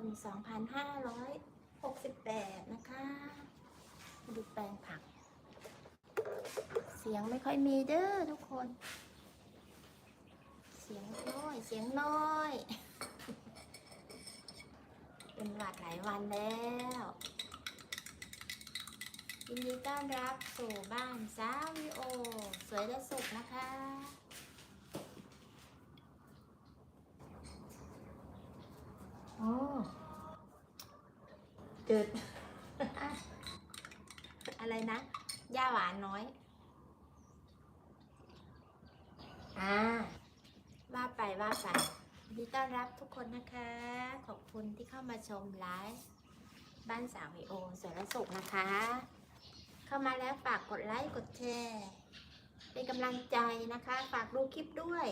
น 2568 นะคะ ดูแปลงผัก เสียงไม่ค่อยมีเด้อทุกคน เสียงน้อย เสียงน้อย เป็นหวัดหลายวันแล้วยินดีต้อนรับสู่บ้านสาววิโอ สวยและสุขนะคะ โอ้เกิดอะไรนะย่าหวานน้อย อ่า ว่าไปว่าไปยินดีต้อนรับทุกคนนะคะ ขอบคุณที่เข้ามาชมไลฟ์บ้านสาวไอโอสวยและสุขนะคะ เข้ามาแล้วฝากกดไลค์กดแชร์เป็นกำลังใจนะคะ ฝากดูคลิปด้วย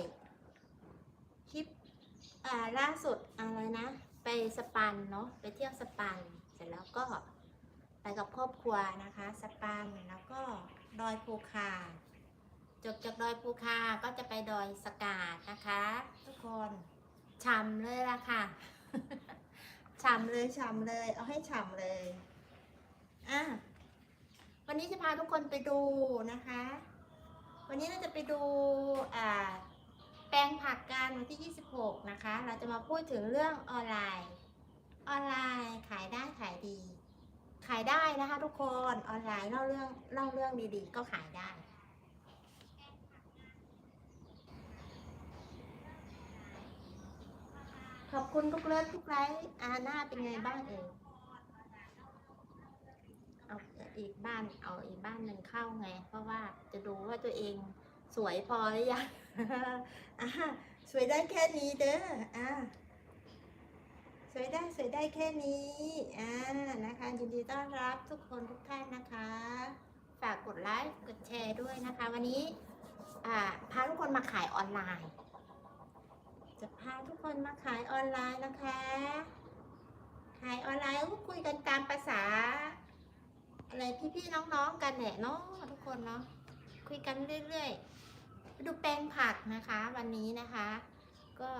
คลิป อ่าล่าสุดอะไรนะ ไปสปันเนาะไปเที่ยวสปันเสร็จแล้วก็ไปกับครอบครัวนะคะ สปันแล้วก็ดอยภูคาจบจากดอยภูคาก็จะไปดอยสกาดนะคะ ทุกคนช่ำเลยละค่ะช่ำเลยช่ำเลย เอาให้ช่ำเลยอะวันนี้จะพาทุกคนไปดูนะคะ วันนี้เราจะไปดูอ่า แปลงผักกันวันที่ 26 นะคะ เราจะมาพูดถึงเรื่องออนไลน์ ออนไลน์ขายได้ขายดี ขายได้นะคะทุกคนออนไลน์เล่าเรื่องเล่าเรื่องดีๆ ก็ขายได้ขอบคุณทุกเลิศทุกไลค์อาหน้าเป็นไงบ้างเอ่ยเอาอีกบ้านเอาอีกบ้านหนึ่งเข้าไง เพราะว่าจะดูว่าตัวเองสวยพอหรือยัง อะสวยได้แค่นี้เด้ออะสวยได้สวยได้แค่นี้อ่านะคะยินดีต้อนรับทุกคนทุกท่านนะคะ ฝากกดไลค์กดแชร์ด้วยนะคะ วันนี้อ่าพาทุกคนมาขายออนไลน์ จะพาทุกคนมาขายออนไลน์นะคะ ขายออนไลน์ก็คุยกันตามภาษาอะไรพี่ๆน้องๆกันแหละเนาะทุกคนเนาะคุยกันเรื่อยๆ ดูแปลงผักนะคะ วันนี้นะคะ ก็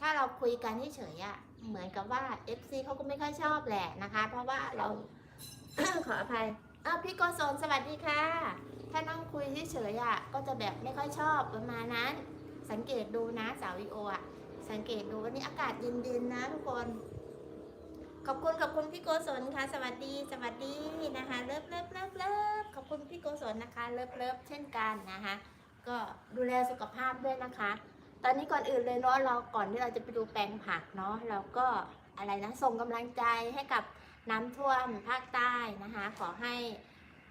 ถ้าเราคุยกันเฉยๆอะ่ะเหมือนกับว่า FC เขาก็ไม่ค่อยชอบแหละนะคะ เพราะว่าเรา ขออภัยอ้าวพี่โกศลสวัสดีค่ะ ถ้านั่งคุยเฉยๆอะก็จะแบบไม่ค่อยชอบประมาณนั้น สังเกตดูนะสาววิโออะสังเกตดูวันนี้อากาศเย็นๆนะทุกคนขอบคุณขอบคุณพี่โกศลค่ะ สวัสดีสวัสดีนะคะ เลิฟเลิฟเลิฟเลิฟขอบคุณพี่โกศลนะคะ เลิฟเลิฟเช่นกันนะคะ ก็ดูแลสุขภาพด้วยนะคะ ตอนนี้ก่อนอื่นเลยเนาะเราก่อนที่เราจะไปดูแปลงผักเนาะเราก็อะไรนะส่งกำลังใจให้กับน้ำท่วมภาคใต้นะคะ ขอให้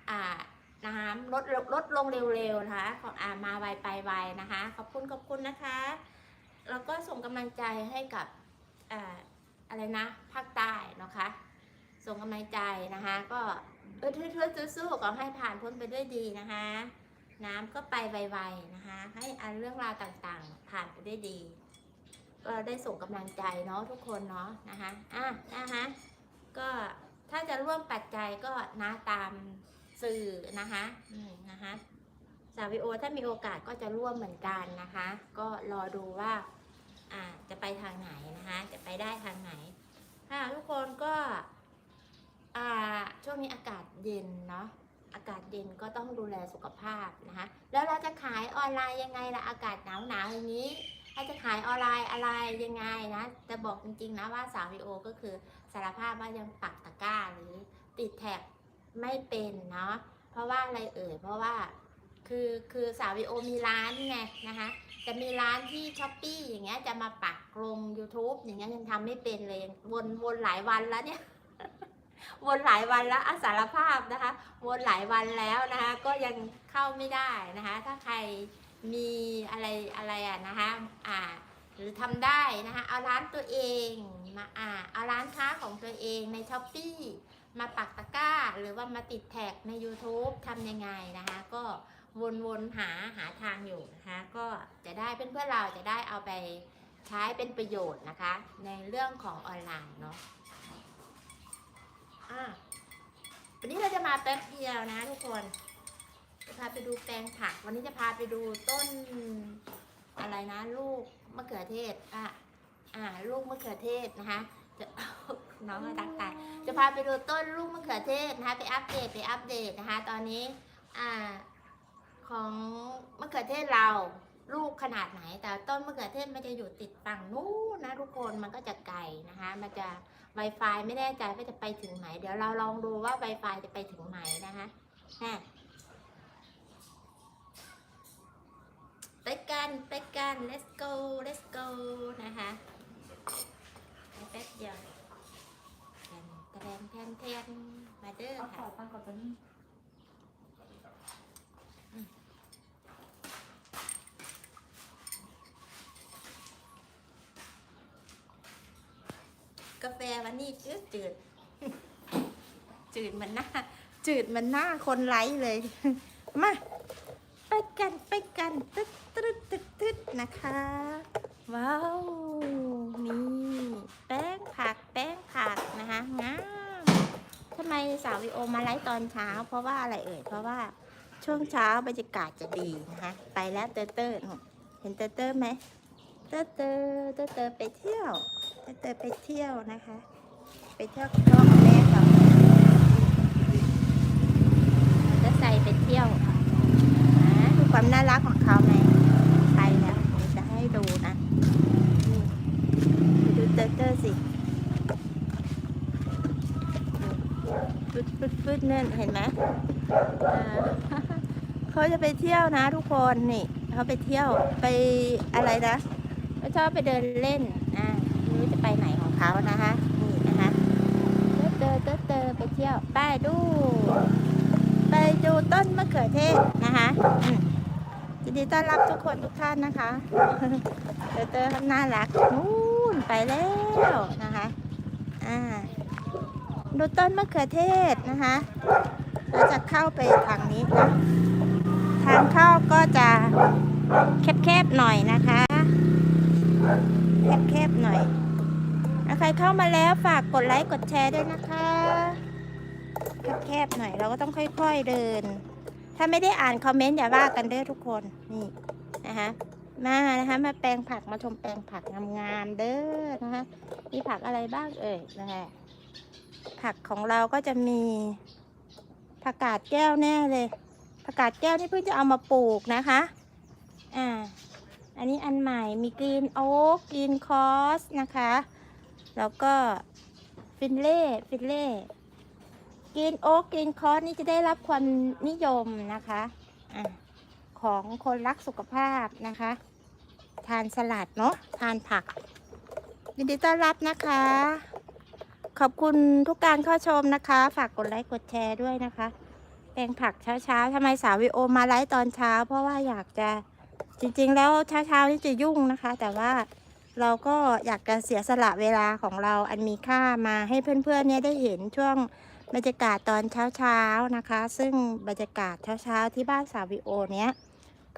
อ่าน้ำลดลดลงเร็วๆนะคะขออ่ามาไวไปไวนะคะ ขอบคุณขอบคุณนะคะ แล้วก็ส่งกำลังใจให้กับอ่าอะไรนะภาคใต้นะคะส่งกำลังใจนะคะ ก็เออเทื่อๆสู้ๆขอให้ผ่านพ้นไปด้วยดีนะคะ น้ำก็ไปไวๆนะคะ ให้อันเรื่องราวต่างๆ ผ่านไปได้ดี ก็ได้ส่งกำลังใจเนาะทุกคนเนาะนะคะอะนะคะก็ถ้าจะร่วมปัจจัยก็นะตามสื่อนะคะอืมนะคะสาวิโอถ้ามีโอกาสก็จะร่วมเหมือนกันนะคะ ก็รอดูว่าอ่าจะไปทางไหนนะคะ จะไปได้ทางไหนค่ะทุกคนก็อ่าช่วงนี้อากาศเย็นเนาะ อากาศเย็นก็ต้องดูแลสุขภาพนะคะแล้วเราจะขายออนไลน์ยังไงล่ะอากาศหนาวหนาวๆอย่างนี้เราจะขายออนไลน์อะไรยังไงนะจะบอกจริงๆนะว่าสาววิโอก็คือสารภาพว่ายังปักตะกร้าหรือติดแท็กไม่เป็นเนาะเพราะว่าอะไรเอ่ยเพราะว่าคือคือสาววิโอมีร้านไงนะคะจะมีร้านที่ช้อปปี้อย่างเงี้ยจะมาปักลง YouTube อย่างเงี้ยยังทำไม่เป็นเลยวนวนหลายวันแล้วเนี่ย วนหลายวันแล้วอสารภาพนะคะ วนหลายวันแล้วนะคะ ก็ยังเข้าไม่ได้นะคะ ถ้าใครมีอะไรอะไรอะนะคะอ่าหรือทำได้นะคะ เอาร้านตัวเองมาอ่าเอาร้านค้าของตัวเองในช้อปปีมาปักตะกร้า หรือว่ามาติดแท็กใน YouTube ทำยังไงนะคะ ก็วนๆหาหาทางอยู่นะคะ ก็จะได้เพื่อนๆเราจะได้เอาไปใช้เป็นประโยชน์นะคะ ในเรื่องของออนไลน์เนาะ อ่าวันนี้เราจะมาแป๊บเดียวนะทุกคนจะพาไปดูแปลงผัก วันนี้จะพาไปดูต้นอะไรนะ ลูกมะเขือเทศอะอ่าลูกมะเขือเทศนะคะ จะน้องก็ทักทายจะพาไปดูต้นลูกมะเขือเทศนะคะ ไปอัปเดตไปอัปเดตนะคะ ตอนนี้อ่าของมะเขือเทศเรา ลูกขนาดไหน แต่ต้นมะเขือเทศมันจะอยู่ติดฝั่งนู้นนะทุกคนมันก็จะไกลนะคะ มันจะ Wi-Fi ไม่แน่ใจว่าจะไปถึงไหน เดี๋ยวเราลองดูว่า Wi-Fi จะไปถึงไหนนะคะฮะไปกันไปกัน let's go let's go นะคะแป๊บเดียวแทนแทนแทนมาเด้อค่ะอตั้งก่อนตัวนี้ กาแฟวันนี้จืดจืดจืดมันหน้า จืดมันหน้าคนไร้เลย มาไปกันไปกันตึ๊ดตึ๊ดตึ๊ดตึ๊ดนะคะ ว้าวนี่แป้งผักแป้งผักนะคะงามทำไมสาววิโอมาไลฟ์ตอนเช้า เพราะว่าอะไรเอ่ยเพราะว่าช่วงเช้าบรรยากาศจะดีนะคะไปแล้วเตอร์เตอร์เห็นเตอร์เตอร์ไหมเตอร์เตอร์เตอร์เตอร์ไปเที่ยว ตอร์เตอร์ไปเที่ยวนะคะ ไปเที่ยวกับพ่อกับแม่เขาเราจะใส่ไปเที่ยวอ่าดูความน่ารักของเขาไหมไปแล้วจะให้ดูนะนี่ไปดูเตอร์เตอร์สิฟึดฟึดฟึดเน่นเห็นไหมเขาจะไปเที่ยวนะทุกคนนี่เขาไปเที่ยวไปอะไรนะเขาชอบไปเดินเล่น ไปไหนของเขานะคะนี่นะคะเตอเตอเตอไปเที่ยวไปดู ไปดูต้นมะเขือเทศนะคะยินดีต้อนรับทุกคนทุกท่านนะคะ เตอเตอเขาน่ารักนู่นไปแล้วนะคะอ่าดูต้นมะเขือเทศนะคะเราจะเข้าไปทางนี้นะทางเข้าก็จะแคบๆหน่อยนะคะ แคบๆหน่อย ใครเข้ามาแล้วฝากกดไลค์กดแชร์ด้วยนะคะแคบๆหน่อยเราก็ต้องค่อยๆเดิน ถ้าไม่ได้อ่านคอมเมนต์อย่าว่ากันเด้อทุกคนนี่นะคะมานะคะมาแปลงผักมาชมแปลงผักงามๆเด้อนะคะมีผักอะไรบ้างเอ่ยนะคะผักของเราก็จะมีผักกาดแก้วแน่เลยผักกาดแก้วนี่เพิ่งจะเอามาปลูกนะคะอ่าอันนี้อันใหม่มีกรีนโอ๊กกรีนคอสนะคะ แล้วก็ฟินเล่ฟินเล่กรีนโอ๊กกรีนคอสนี่จะได้รับความนิยมนะคะอ่าของคนรักสุขภาพนะคะ ทานสลัดเนาะทานผัก ยินดีต้อนรับนะคะ ขอบคุณทุกการเข้าชมนะคะ ฝากกดไลค์กดแชร์ด้วยนะคะแปลงผักเช้าๆทำไมสาววิโอมาไลฟ์ตอนเช้า เพราะว่าอยากจะจริงๆ แล้วเช้าๆนี่จะยุ่งนะคะ แต่ว่า เราก็อยากจะเสียสละเวลาของเราอันมีค่ามาให้เพื่อนๆเนี่ยได้เห็นช่วงบรรยากาศตอนเช้าๆนะคะ ซึ่งบรรยากาศเช้าๆที่บ้านสาวิโอเนี้ย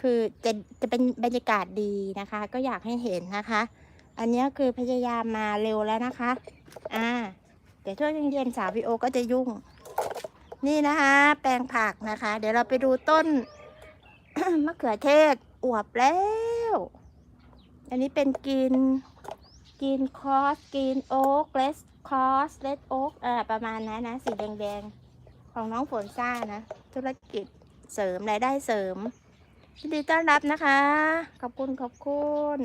คือจะจะเป็นบรรยากาศดีนะคะ ก็อยากให้เห็นนะคะ อันเนี้ยคือพยายามมาเร็วแล้วนะคะ อ่าเดี๋ยวช่วงเย็นๆสาววิโอก็จะยุ่ง นี่นะคะ แปลงผักนะคะ เดี๋ยวเราไปดูต้นมะเขือเทศอวบแล้ว อันนี้เป็นกินกินคอสกินโอ๊กเลสคอสเลสโอ๊กอ่าประมาณนั้นนะ สีแดงๆ ของน้องฝนซ่านะ ธุรกิจเสริมรายได้เสริมยินดีต้อนรับนะคะ ขอบคุณขอบคุณ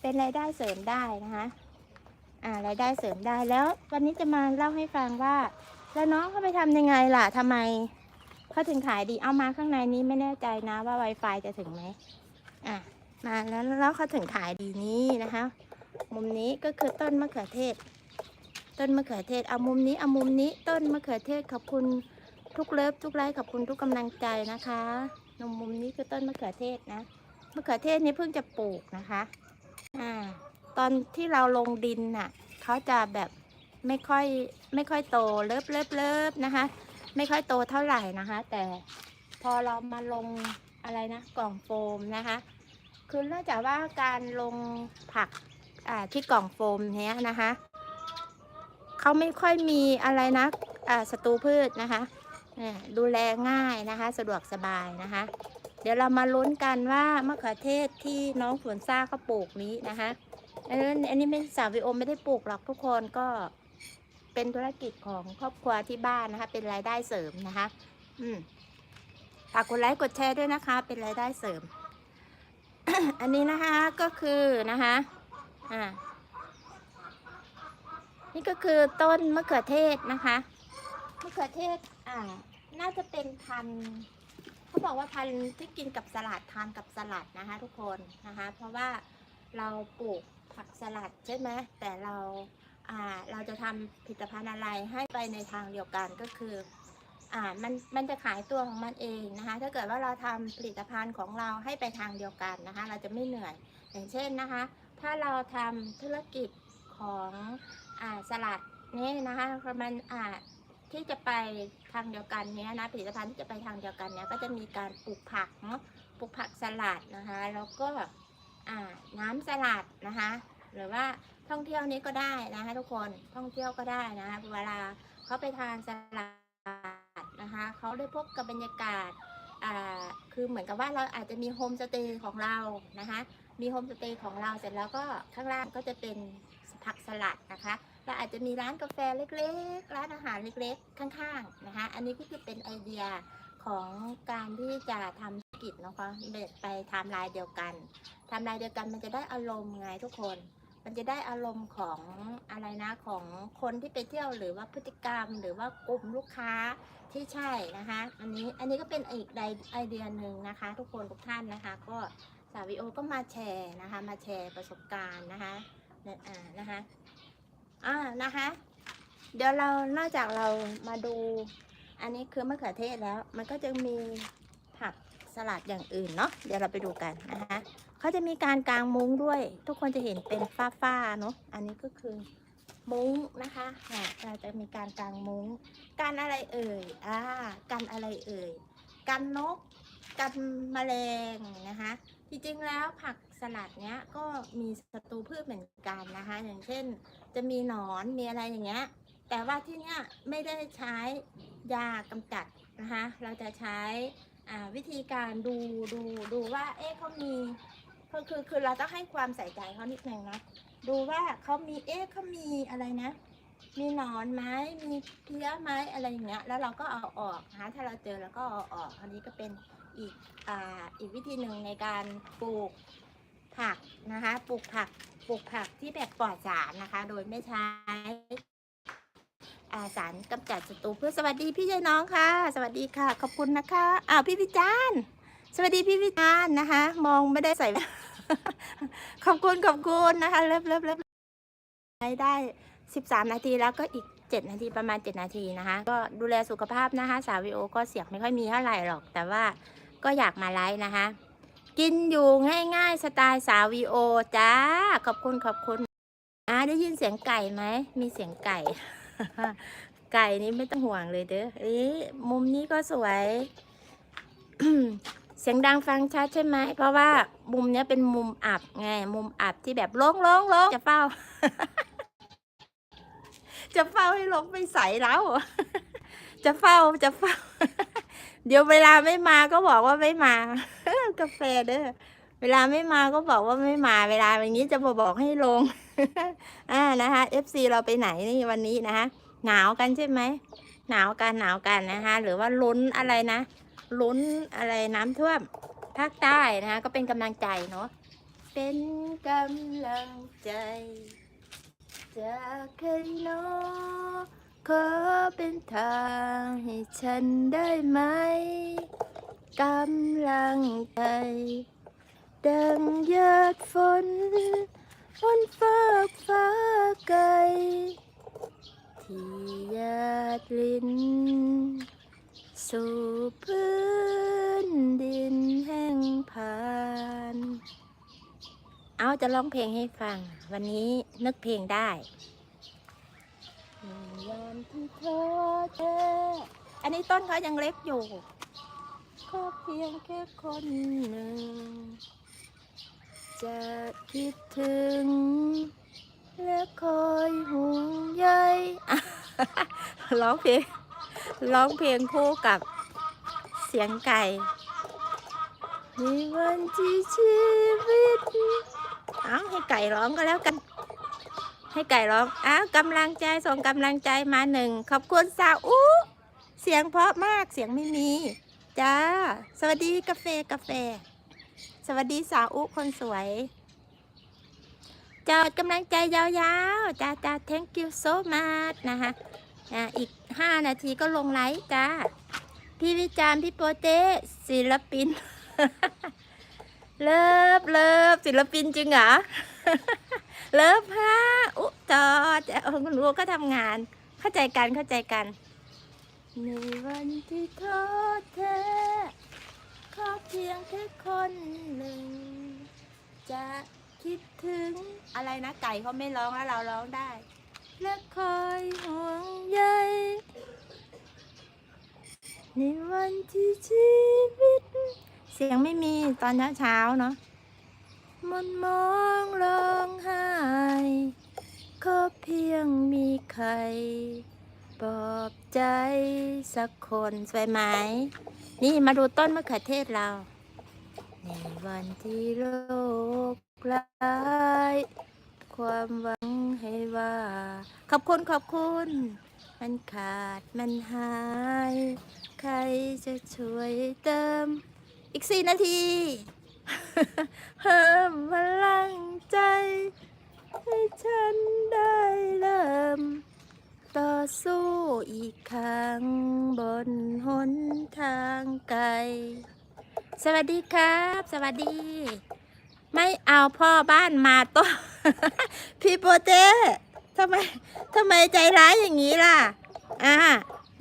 เป็นรายได้เสริมได้นะคะอ่ารายได้เสริมได้แล้ว วันนี้จะมาเล่าให้ฟังว่า แล้วน้องเขาไปทำยังไงล่ะทำไมเขาถึงขายดีเอามาข้างในนี้ไม่แน่ใจนะว่า Wi-Fi จะถึงไหมอะ มาแล้วแล้วเขาถึงขายดีนี้นะคะ มุมนี้ก็คือต้นมะเขือเทศ ต้นมะเขือเทศเอามุมนี้เอามุมนี้ต้นมะเขือเทศขอบคุณทุกเลิฟทุกไลค์ขอบคุณทุกกำลังใจนะคะนมุมนี้คือต้นมะเขือเทศนะมะเขือเทศนี้เพิ่งจะปลูกนะคะอ่าตอนที่เราลงดินน่ะเขาจะแบบไม่ค่อยไม่ค่อยโตเลิฟเลิฟเลิฟนะคะ ไม่ค่อยโตเท่าไหร่นะคะ แต่พอเรามาลงอะไรนะกล่องโฟมนะคะ คือเนื่องจากว่าการลงผักที่กล่องโฟมเนี้ยนะคะเขาไม่ค่อยมีอะไรนะอ่าศัตรูพืชนะคะดูแลง่ายนะคะ สะดวกสบายนะคะ เดี๋ยวเรามาลุ้นกันว่ามะเขือเทศที่น้องฝนซ่าเขาปลูกนี้นะคะอันนี้อันนี้ไม่สาววิโอไม่ได้ปลูกหรอกทุกคนก็เป็นธุรกิจของครอบครัวที่บ้านนะคะ เป็นรายได้เสริมนะคะ อืมฝากกดไลค์กดแชร์ด้วยนะคะ เป็นรายได้เสริม อันนี้นะคะก็คือนะคะอ่านี่ก็คือต้นมะเขือเทศนะคะมะเขือเทศอ่าน่าจะเป็นพันเขาบอกว่าพันที่กินกับสลัดทานกับสลัดนะคะ ทุกคนนะคะ เพราะว่าเราปลูกผักสลัดใช่ไหมแต่เราอ่าเราจะทำผลิตภัณฑ์อะไรให้ไปในทางเดียวกันก็คือ อ่ามันมันจะขายตัวของมันเองนะคะ ถ้าเกิดว่าเราทำผลิตภัณฑ์ของเราให้ไปทางเดียวกันนะคะ เราจะไม่เหนื่อย อย่างเช่นนะคะ ถ้าเราทำธุรกิจของอ่าสลัดนี่นะคะมันอ่าที่จะไปทางเดียวกันเนี้ยนะผลิตภัณฑ์ที่จะไปทางเดียวกันเนี้ยก็จะมีการปลูกผักเนาะปลูกผักสลัดนะคะ แล้วก็อ่าน้ำสลัดนะคะ หรือว่าท่องเที่ยวนี้ก็ได้นะคะ ทุกคนท่องเที่ยวก็ได้นะคะเวลาเขาไปทานสลัด นะคะเขาได้พบกับบรรยากาศคือเหมือนกับว่าเราอาจจะมีโฮมสเตย์ของเรานะคะมีโฮมสเตย์ของเราเสร็จแล้วก็ข้างล่างก็จะเป็นผักสลัดนะคะเราอาจจะมีร้านกาแฟเล็กๆ ร้านอาหารเล็กๆ ข้างๆนะคะอันนี้ก็คือเป็นไอเดียของการที่จะทำธุรกิจนะคะไปทำลายเดียวกันทำลายเดียวกันมันจะได้อารมณ์ไงทุกคน มันจะได้อารมณ์ของอะไรนะของคนที่ไปเที่ยวหรือว่าพฤติกรรม หรือว่ากลุ่มลูกค้าที่ใช่นะคะ อันนี้อันนี้ก็เป็นอีกไอเดียหนึ่งนะคะ ทุกคนทุกท่านนะคะ ก็สาวิโอก็มาแชร์นะคะ มาแชร์ประสบการณ์นะคะเนี่ยอ่านะคะอ่านะคะ เดี๋ยวเรานอกจากเรามาดู อันนี้คือมะเขือเทศแล้ว มันก็จะมีผักสลัดอย่างอื่นเนาะเดี๋ยวเราไปดูกันนะคะ เขาจะมีการกางมุ้งด้วย ทุกคนจะเห็นเป็นฝ้าๆเนาะอันนี้ก็คือมุ้งนะคะเราจะมีการกางมุ้งกันอะไรเอ่ยอ่ากันอะไรเอ่ยกันนกกันแมลงนะคะจริงๆแล้วผักสลัดเนี้ยก็มีศัตรูพืชเหมือนกันนะคะ อย่างเช่น จะมีหนอนมีอะไรอย่างเงี้ยแต่ว่าที่เนี้ยไม่ได้ใช้ยากำจัดนะคะ เราจะใช้วิธีการดูดูดูว่าเอ๊ะเขามี คือคือคือเราต้องให้ความใส่ใจเขานิดนึงนะดูว่าเขามีเอ๊ะเขามีอะไรนะ มีหนอนไหมมีเพี้ยไหมอะไรอย่างเงี้ยแล้วเราก็เอาออกนะถ้าเราเจอแล้วก็เอาออกอันนี้ก็เป็นอีกอ่าอีกวิธีหนึ่งในการปลูกผักนะคะปลูกผักปลูกผักที่แบบปลอดสารนะคะ โดยไม่ใช้อาสารกำจัดศัตรูพืชสวัสดีพี่ยายน้องค่ะ สวัสดีค่ะ ขอบคุณนะคะอ้าวพี่พิจารณ์สวัสดีพี่พิจารณ์นะคะ มองไม่ได้ใส่ ขอบคุณขอบคุณนะคะเริ่มเริ่มเริ่มได้สิบสามนาทีแล้วก็อีกเจ็ดนาทีประมาณเจ็ดนาทีนะคะ ก็ดูแลสุขภาพนะคะ สาววิโอก็เสียงไม่ค่อยมีเท่าไหร่หรอก แต่ว่าก็อยากมาไลฟ์นะคะ กินอยู่ง่ายๆสไตล์สาววีโอจ้าขอบคุณขอบคุณอ่าได้ยินเสียงไก่ไหมมีเสียงไก่ ไก่นี้ไม่ต้องห่วงเลยเด้อเอ๊ะมุมนี้ก็สวย เสียงดังฟังชัดใช่ไหมเพราะว่า มุมเนี้ยเป็นมุมอับไง มุมอับที่แบบโล่งโล่งโล่งจะเฝ้า จะเฝ้าให้ลงไปใส่แล้ว จะเฝ้าจะเฝ้า เดี๋ยวเวลาไม่มาก็บอกว่าไม่มากาแฟเด้อเวลาไม่มาก็บอกว่าไม่มา เวลาอย่างนี้จะมาบอกให้ลง อ่านะคะ FC เราไปไหนนี่วันนี้นะคะหนาวกันใช่ไหมหนาวกันหนาวกันนะคะ หรือว่าลุ้นอะไรนะลุ้นอะไรน้ำท่วม ภาคใต้นะคะก็เป็นกำลังใจเนาะเป็นกำลังใจจากใครเนาะขอเป็นทางให้ฉันได้ไหมกำลังใจ ดังหยาดฝนบนฟากฟ้าไกลที่หยาดลินสู่พื้นดินแห งผานเอาจะร้องเพลงให้ฟัง วันนี้นึกเพลงได้ยามที่ท้อแท้อันนี้ต้นเขายังเล็กอยู่ก็เพียงแค่คนหนึ่ง จะคิดถึง และคอยห่วงใยร้องเพลงร้องเพลงคู่กับเสียงไก่ มีวันที่ชีวิตเอาให้ไก่ร้องก็แล้วกัน ให้ไก่ร้องอ้าวกำลังใจส่งกำลังใจมาหนึ่งขอบคุณสาวอู้เสียงเพราะมากเสียงไม่มีจ้าสวัสดีกาแฟกาแฟ สวัสดีสาวอู้คนสวยจอดกำลังใจยาวๆจ้าจ้า thank you so much นะคะอะอีก 5 นาทีก็ลงไลฟ์จ้า พี่วิจารณ์พี่โปเต้ศิลปิน เลิฟเลิฟศิลปินจริงเหรอ เลิฟฮะอุ๊จอดเออคุณรู้ก็ทำงาน เข้าใจกันเข้าใจกัน ในวันที่ท้อแท้ขอเพียงแค่คนหนึ่ง จะคิดถึงอะไรนะไก่เขาไม่ร้องแล้วเราร้องได้ และคอยห่วงใยในวันที่ชีวิต เสียงไม่มีตอนเช้าเช้าเนาะมันมองร้องไห้ก็เพียงมีใครปลอบใจสักคนสวยไหม นี่มาดูต้นมะเขือเทศเรา ในวันที่โลกร้ายความหวังให้ว่า ขอบคุณขอบคุณ มันขาดมันหาย ใครจะช่วยเติม อีกสี่นาทีเพิ่มพลังใจ ให้ฉันได้เริ่ม ต่อสู้อีกครั้งบนหนทางไกล สวัสดีครับ สวัสดี ไม่เอาพ่อบ้านมาต้นพี่โปเต้ทำไมทำไมใจร้ายอย่างนี้ล่ะ อ่า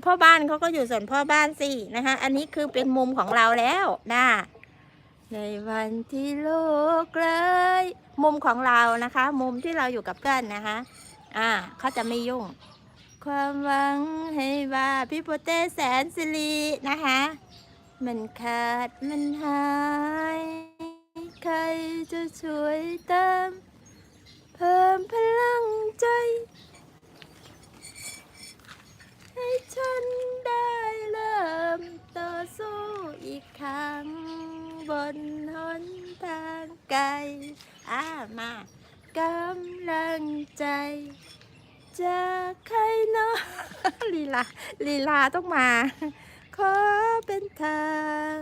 พ่อบ้านเขาก็อยู่ส่วนพ่อบ้านสินะคะ อันนี้คือเป็นมุมของเราแล้วนะในวันที่โลกร้ายมุมของเรานะคะ มุมที่เราอยู่กับเพื่อนนะคะ อ่าเขาจะไม่ยุ่ง ความหวังให้ว่าพี่โปเต้แสนสิรินะคะ มันขาดมันหาย ใครจะช่วยเติม เพิ่มพลังใจ ให้ฉันได้เริ่มต่อสู้อีกครั้ง บนหนทางไกลอามากำลังใจจากใครเนาะลีลาลีลาต้องมา ขอเป็นทาง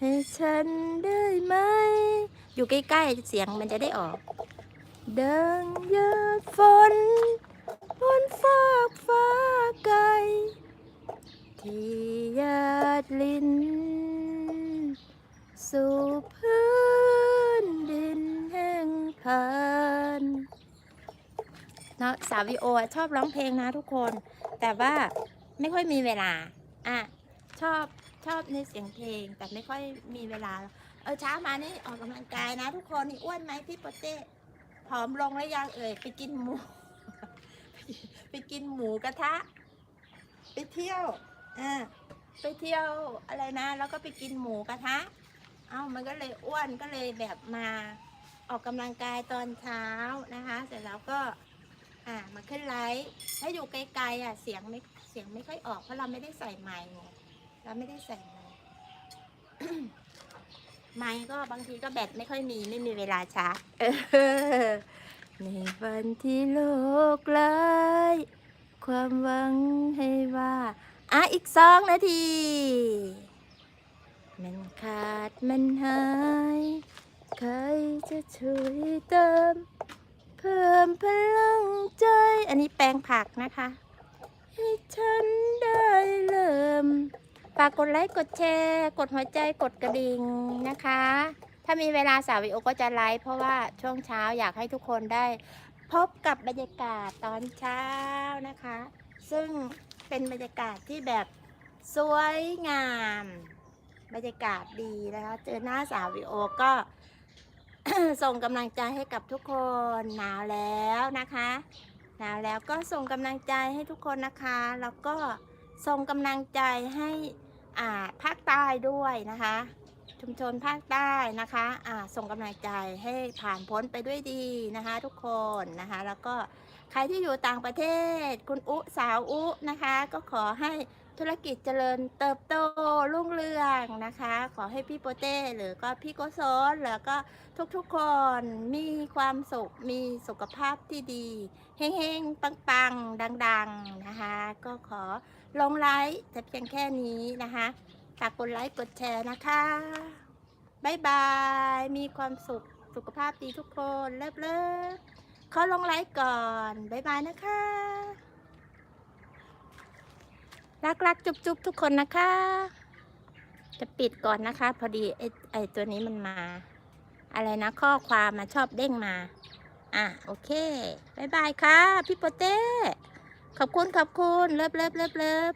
ให้ฉันได้ไหม อยู่ใกล้ๆเสียงมันจะได้ออกดังยาดฝน ฟากฟ้าไกลที่ยาดลิน สู่พื้นดินแห่งผ่านเนาะสาววิโอชอบร้องเพลงนะทุกคน แต่ว่าไม่ค่อยมีเวลา อะ ชอบชอบในเสียงเพลง แต่ไม่ค่อยมีเวลา เออเช้ามานี่ออกกำลังกายนะทุกคน นี่อ้วนไหมพี่โปเต้ผอมลงแล้วยังเอ่ยไปกินหมู ไปกินหมูกระทะ ไปเที่ยวอ่าไปเที่ยวอะไรนะ แล้วก็ไปกินหมูกระทะ เอ้ามันก็เลยอ้วนก็เลยแบบมาออกกำลังกายตอนเช้านะคะ เสร็จแล้วก็อ่ามาขึ้นไลฟ์ถ้าอยู่ไกลๆอะเสียงไม่เสียงไม่ค่อยออกเพราะเราไม่ได้ใส่ไมค์ไงเราไม่ได้ใส่ไมค์ไมค์ก็บางทีก็แบตไม่ค่อยมีไม่มีเวลาชาร์จ ในวันที่โลกร้ายความหวังให้ว่า อะ อีกสองนาที มันขาดมันหาย ใครจะช่วยเติม เพิ่มพลังใจ อันนี้แปลงผักนะคะ ให้ฉันได้เริ่มฝากกดไลค์ กดแชร์ กดหัวใจกดกระดิ่งนะคะ ถ้ามีเวลาสาววิโอก็จะไลฟ์เพราะว่าช่วงเช้าอยากให้ทุกคนได้ พบกับบรรยากาศตอนเช้านะคะ ซึ่งเป็นบรรยากาศที่แบบสวยงาม บรรยากาศดีนะคะ เจอหน้าสาววิโอก็ส่งกำลังใจให้กับทุกคนหนาวแล้วนะคะหนาวแล้วก็ส่งกำลังใจให้ทุกคนนะคะ แล้วก็ส่งกำลังใจให้อ่าภาคใต้ด้วยนะคะ ชุมชนภาคใต้นะคะอ่าส่งกำลังใจให้ผ่านพ้นไปด้วยดีนะคะ ทุกคนนะคะ แล้วก็ใครที่อยู่ต่างประเทศ คุณอุสาวอุนะคะ ก็ขอให้ธุรกิจเจริญเติบโตรุ่งเรืองนะคะ ขอให้พี่โปเต้หรือก็พี่โกศลแล้วก็ทุกๆคนมีความสุขมีสุขภาพที่ดีเฮงๆปังๆ ดัง ๆนะคะ ก็ขอลงไลค์แต่เพียงแค่นี้นะคะ ฝากกดไลค์กดแชร์นะคะบายบาย มีความสุข สุขภาพดีทุกคน เลิฟๆขอลงไลค์ก่อนบายบายนะคะ รักรักจุบจุบทุกคนนะคะ จะปิดก่อนนะคะ พอดีไอไอตัวนี้มันมา อะไรนะข้อความมาชอบเด้งมา อะ โอเคบายบายค่ะ พี่โปเต้ ขอบคุณ ขอบคุณ เลิฟเลิฟเลิฟเลิฟ